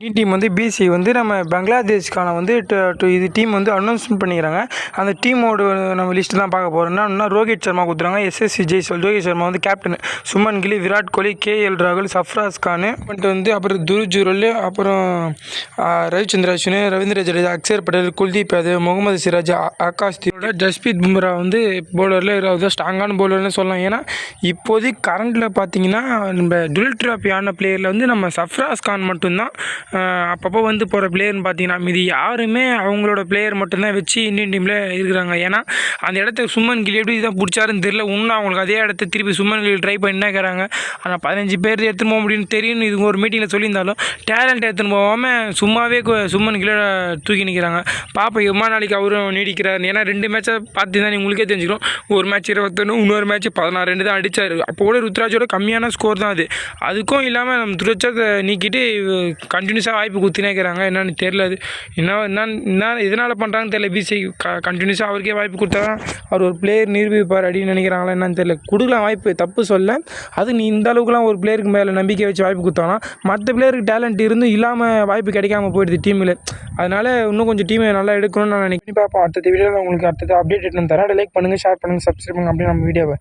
Team வந்து PC வந்து நம்ம பங்களாதேஷ்க்கான வந்து ட- இது டீம் வந்து அனௌன்ஸ்மெண்ட் பண்ணிக்கிறாங்க. அந்த டீமோட நம்ம லிஸ்ட் தான் பார்க்க போகிறோம் என்னன்னா ரோஹித் சர்மா கொடுத்துறாங்க எஸ்எஸ்சி ஜெய்சல் ரோஹித் சர்மா வந்து captain Shubman Gill Virat Kohli K L ராகுல் சஃப்ராஸ் கான். பட் வந்து அப்புறம் துருஜுரல் அப்புறம் ரவிச்சந்திர அஸ்வின் ரவீந்திர ஜடேஜா அக்ஷர் பட்டேல் குல்தீப் யாதவ் முகமது சிராஜ் ஆகாஷ் தீவோட ஜஸ்பீத் பும்ரா வந்து பவுலரில் இருபது ஸ்ட்ராங்கான பவுலர்னு சொல்லலாம். ஏன்னா இப்போதைக்கு கரண்டில் பார்த்தீங்கன்னா நம்ம டுல் ட்ராஃபி ஆன பிளேயரில் வந்து நம்ம சஃப்ராஸ் கான் மட்டும்தான் அப்பப்போ வந்து போகிற பிளேயர்னு பார்த்தீங்கன்னா மீதி யாருமே அவங்களோட பிளேயர் மட்டும்தான் வச்சு இந்தியன் டீமில் இருக்கிறாங்க. ஏன்னா அந்த இடத்த சுமன் கில் எப்படி தான் பிடிச்சாருன்னு தெரியல. இன்னும் அவங்களுக்கு அதே இடத்த திருப்பி சுமன் கில் ட்ரை பண்ணி இருக்கிறாங்க ஆனால் பதினஞ்சு பேர் எடுத்துன்னு போக முடியும்னு தெரியும் இது ஒரு மீட்டிங்கில் சொல்லியிருந்தாலும் டேலண்ட் எடுத்துன்னு போகாமல் சும்மாவே சுமன் கிலோ தூக்கி நிற்கிறாங்க பாப்பா எம்மா நாளைக்கு அவரும் நீடிக்கிறார் ஏன்னா ரெண்டு மேட்சை பார்த்து தான் உங்களுக்கே தெரிஞ்சுக்கிறோம் ஒரு மேட்ச் இருபத்தொன்று இன்னொரு மேட்ச் பதினாறு ரெண்டு தான் அடித்தார் அப்போ கூட ருத்ராஜோட கம்மியான ஸ்கோர் தான் அது. அதுக்கும் இல்லாமல் நம்ம துரட்சத்தை நீக்கிட்டு கண்டினியூ கண்டினியூஸாக வாய்ப்பு கொடுத்துனே இருக்கிறாங்க. என்னன்னு தெரியல அது. என்ன என்ன என்ன எதனால் பண்ணுறாங்கன்னு தெரியல. பிசி க கண்டினியூஸாக அவருக்கே வாய்ப்பு கொடுத்தா தான் அவர் ஒரு பிளேயர் நிரூபிப்பார் அப்படின்னு நினைக்கிறாங்களா என்னன்னு தெரியல. கொடுக்கலாம் வாய்ப்பு தப்பு சொல்ல. அது நீ இந்த அளவுக்குலாம் ஒரு பிளேயருக்கு மேலே நம்பிக்கை வச்சு வாய்ப்பு கொடுத்தானா மற்ற பிளேயருக்கு டேலண்ட் இருந்தும் இல்லாமல் வாய்ப்பு கிடைக்காம போயிடுது டீமில் அதனால் இன்னும் கொஞ்சம் டீமை நல்லா எடுக்கணும்னு நான் நினைக்கிறேன். பார்ப்போம் அடுத்த வீடியோவில் உங்களுக்கு அடுத்தது அப்டேட் எடுத்து தரேன். லைக் பண்ணுங்கள் ஷேர் பண்ணுங்கள் சப்ஸ்கிரைப் பண்ணுங்கள் அப்படின்னு நம்ம வீடியோவை